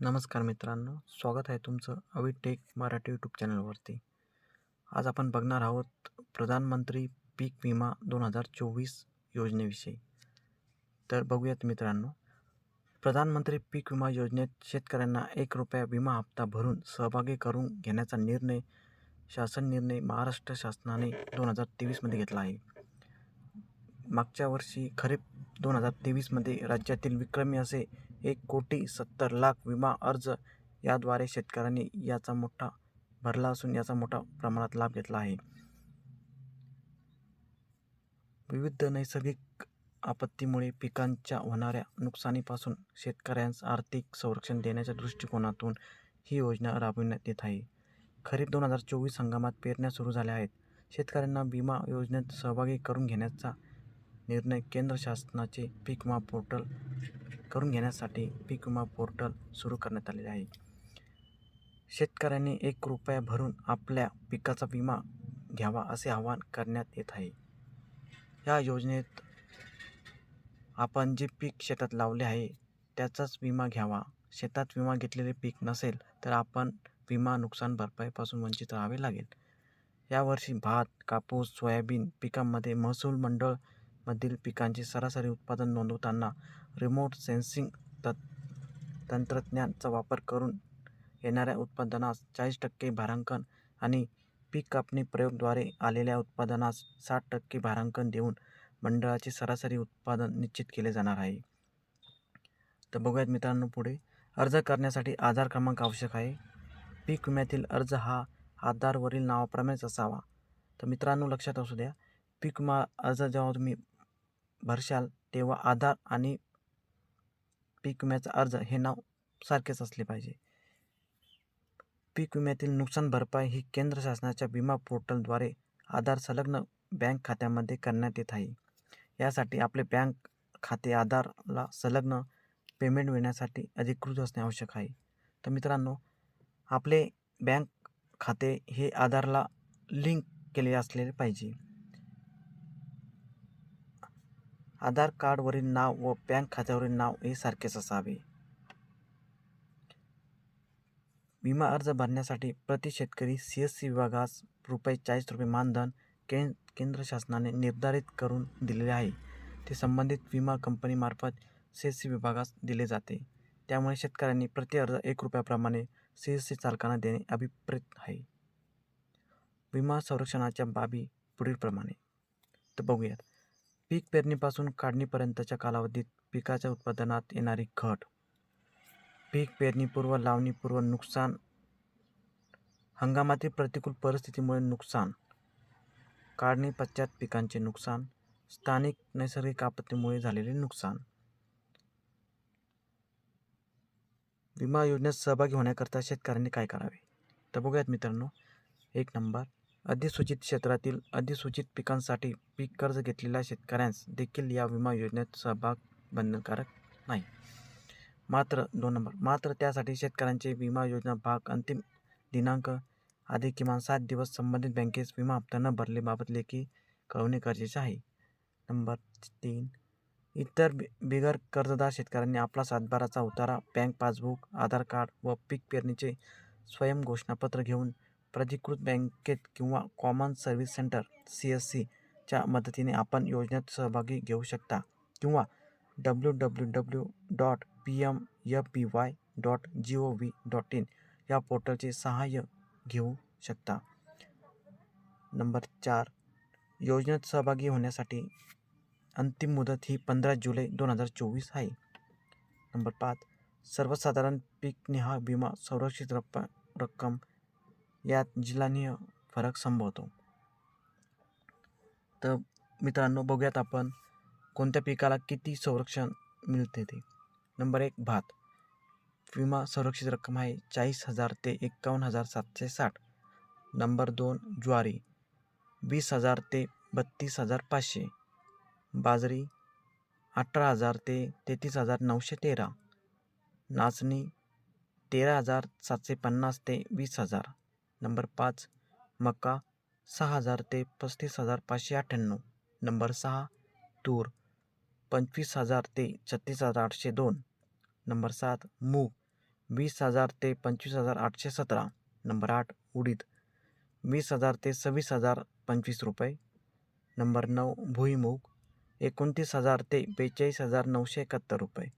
नमस्कार मित्रांनो स्वागत आहे तुमचं अवि टेक मराठी यूट्यूब चॅनलवरती. आज आपण बघणार आहोत प्रधानमंत्री पीक विमा दोन हजार चोवीस योजनेविषयी. तर बघूयात मित्रांनो प्रधानमंत्री पीक विमा योजनेत शेतकऱ्यांना एक रुपया विमा हप्ता भरून सहभागी करून घेण्याचा निर्णय शासन निर्णय महाराष्ट्र शासनाने दोन हजार तेवीसमध्ये घेतला आहे. मागच्या वर्षी खरीप दोन हजार तेवीसमध्ये राज्यातील विक्रमी असे एक कोटी सत्तर लाख विमा अर्ज याद्वारे शेतकऱ्यांनी याचा मोठा भरला असून याचा मोठा प्रमाणात लाभ घेतला आहे. विविध नैसर्गिक आपत्तीमुळे पिकांच्या होणाऱ्या नुकसानीपासून शेतकऱ्यांस आर्थिक संरक्षण देण्याच्या दृष्टिकोनातून ही योजना राबविण्यात येत आहे. खरीप दोन हजार चोवीस हंगामात पेरण्या सुरू झाल्या आहेत. शेतकऱ्यांना विमा योजनेत सहभागी करून घेण्याचा निर्णय केंद्र शासनाचे पीक विमा पोर्टल करून घेण्यासाठी पीक विमा पोर्टल सुरू करण्यात आलेले आहे. शेतकऱ्यांनी एक रुपया भरून आपल्या पिकाचा विमा घ्यावा असे आवाहन करण्यात येत आहे. या योजनेत आपण जे पीक शेतात लावले आहे त्याचाच विमा घ्यावा. शेतात विमा घेतलेले पीक नसेल तर आपण विमा नुकसान भरपाईपासून वंचित राहावे लागेल. यावर्षी भात कापूस सोयाबीन पिकांमध्ये महसूल मंडळ मधील पिकांचे सरासरी उत्पादन नोंदवताना रिमोट सेन्सिंग त तंत्रज्ञानाचा वापर करून येणाऱ्या उत्पादनास चाळीस टक्के भारांकन आणि पीक कापणी प्रयोगद्वारे आलेल्या उत्पादनास साठ टक्के भारांकन देऊन मंडळाचे सरासरी उत्पादन निश्चित केले जाणार आहे. तर बघूयात मित्रांनो पुढे. अर्ज करण्यासाठी आधार क्रमांक आवश्यक आहे. पीक विम्यातील अर्ज हा आधारवरील नावाप्रमाणेच असावा. तर मित्रांनो लक्षात असू द्या. पीक विमा अर्ज जेव्हा तुम्ही भरशाल तेव्हा आधार आणि पीक विम्याचा अर्ज हे नाव सारखेच असले पाहिजे. पीक विम्यातील नुकसान भरपाई ही केंद्र शासनाच्या विमा पोर्टलद्वारे आधार संलग्न बँक खात्यामध्ये करण्यात येत आहे. यासाठी आपले बँक खाते आधारला संलग्न पेमेंट मिळण्यासाठी अधिकृत असणे आवश्यक आहे. तर मित्रांनो आपले बँक खाते हे आधारला लिंक केलेले असलेले पाहिजे. आधार कार्डवरील नाव व बँक खात्यावरील नाव हे सारखेच असावे. विमा अर्ज भरण्यासाठी प्रति शेतकरी सी एस सी विभागास रुपये चाळीस रुपये मानधन के केंद्र शासनाने निर्धारित करून दिलेले आहे. ते संबंधित विमा कंपनीमार्फत सी एस सी विभागास दिले जाते. त्यामुळे शेतकऱ्यांनी प्रति अर्ज एक रुपयाप्रमाणे सी एस सी चालकांना देणे अभिप्रेत आहे. विमा संरक्षणाच्या बाबी पुढीलप्रमाणे. तर बघूयात. पीक पेरणीपासून काढणीपर्यंतच्या कालावधीत पिकाच्या उत्पादनात येणारी घट. पीक पेरणीपूर्व लावणीपूर्व नुकसान हंगामातील प्रतिकूल परिस्थितीमुळे नुकसान काढणी पश्चात पिकांचे नुकसान स्थानिक नैसर्गिक आपत्तीमुळे झालेले नुकसान. विमा योजनेत सहभागी होण्याकरता शेतकऱ्यांनी काय करावे? तर बघूयात मित्रांनो एक नंबर अधिसूचित क्षेत्रातील अधिसूचित पिकांसाठी पीक कर्ज घेतलेल्या शेतकऱ्यांस देखील या विमा योजनेत सहभाग बंधनकारक नाही. मात्र दोन नंबर मात्र त्यासाठी शेतकऱ्यांचे विमा योजना भाग अंतिम दिनांक आधी किमान सात दिवस संबंधित बँकेस विमा हप्ता न भरलेबाबत लेखी कळवणे गरजेचे आहे. नंबर तीन इतर बि बिगर कर्जदार शेतकऱ्यांनी आपला सातबाराचा उतारा बँक पासबुक आधार कार्ड व पीक पेरणीचे स्वयं घोषणापत्र घेऊन प्राधिकृत बँकेत किंवा common service centre C S सीच्या मदतीने आपण योजनेत सहभागी घेऊ शकता किंवा W W W dot P M F P Y dot G O V dot in या पोर्टलचे सहाय्य घेऊ शकता. नंबर चार योजनेत सहभागी होण्यासाठी अंतिम मुदत ही पंधरा जुलै दोन हजार चोवीस आहे. नंबर पाच सर्वसाधारण पीक निहा विमा संरक्षित रक्कम रक्कम यात जिल्हानीय फरक संभवतो. तर मित्रांनो बघूयात आपण कोणत्या पिकाला किती संरक्षण मिळते ते. नंबर एक भात. विमा संरक्षित रक्कम आहे चाळीस हजार ते एक्कावन्न हजार सातशे साठ. नंबर दोन ज्वारी. वीस हजार ते बत्तीस हजार पाचशे. बाजरी अठरा हजार ते तेहतीस हजार नऊशे तेरा. नाचणी तेरा हजार सातशे पन्नास ते वीस हजार. नंबर पाच मका सहा हजार ते पस्तीस हजार पाचशे अठ्ठ्याण्णव. नंबर सहा तूर पंचवीस हजार ते छत्तीस हजार आठशे दोन. नंबर सात मूग वीस हजार ते पंचवीस हजार आठशे सतरा. नंबर आठ उडीद वीस हजार ते सव्वीस हजार पंचवीस रुपये. नंबर नऊ भुईमूग एकोणतीस हजार ते बेचाळीस हजार नऊशे एकाहत्तर रुपये.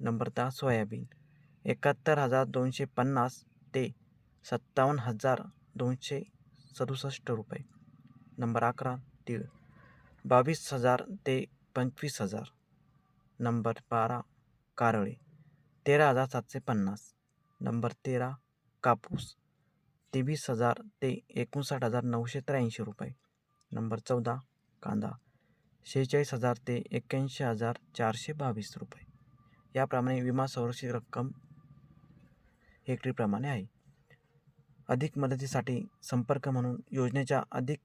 नंबर दहा सोयाबीन एकाहत्तर हजार दोनशे पन्नास ते सत्तावन्न हजार दोनशे सदुसष्ट रुपये. नंबर अकरा तीळ बावीस हजार ते पंचवीस हजार. नंबर बारा कारळे. तेरा हजार सातशे पन्नास. नंबर तेरा कापूस. तेवीस हजार ते एकोणसाठ हजार नऊशे त्र्याऐंशी रुपये. नंबर चौदा कांदा. शेहेचाळीस हजार ते एक्क्याऐंशी हजार चारशे बावीस रुपये. याप्रमाणे विमा संरक्षित रक्कम हेक्टरीप्रमाणे आहे. अधिक मदतीसाठी संपर्क म्हणून योजनेच्या अधिक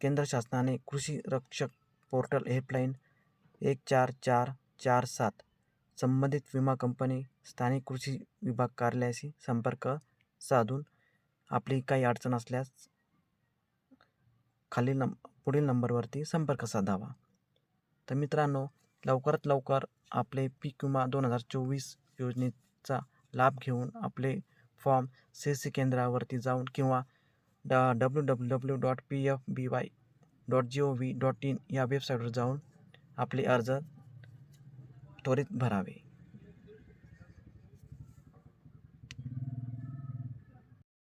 केंद्र शासनाने कृषी रक्षक पोर्टल हेल्पलाईन एक चार चार चार सात संबंधित विमा कंपनी स्थानिक कृषी विभाग कार्यालयाशी संपर्क साधून आपली काही अडचण असल्यास खालील नंब पुढील नंबरवरती संपर्क साधावा. तर मित्रांनो लवकरात लवकर आपले पीक विमा दोन हजार चोवीस योजनेचा लाभ घेऊन आपले फॉर्म सी सी केंद्रावरती जाऊन किंवा ड W W W dot P F B Y dot G O V dot in या वेबसाईटवर जाऊन आपले अर्ज त्वरित भरावे.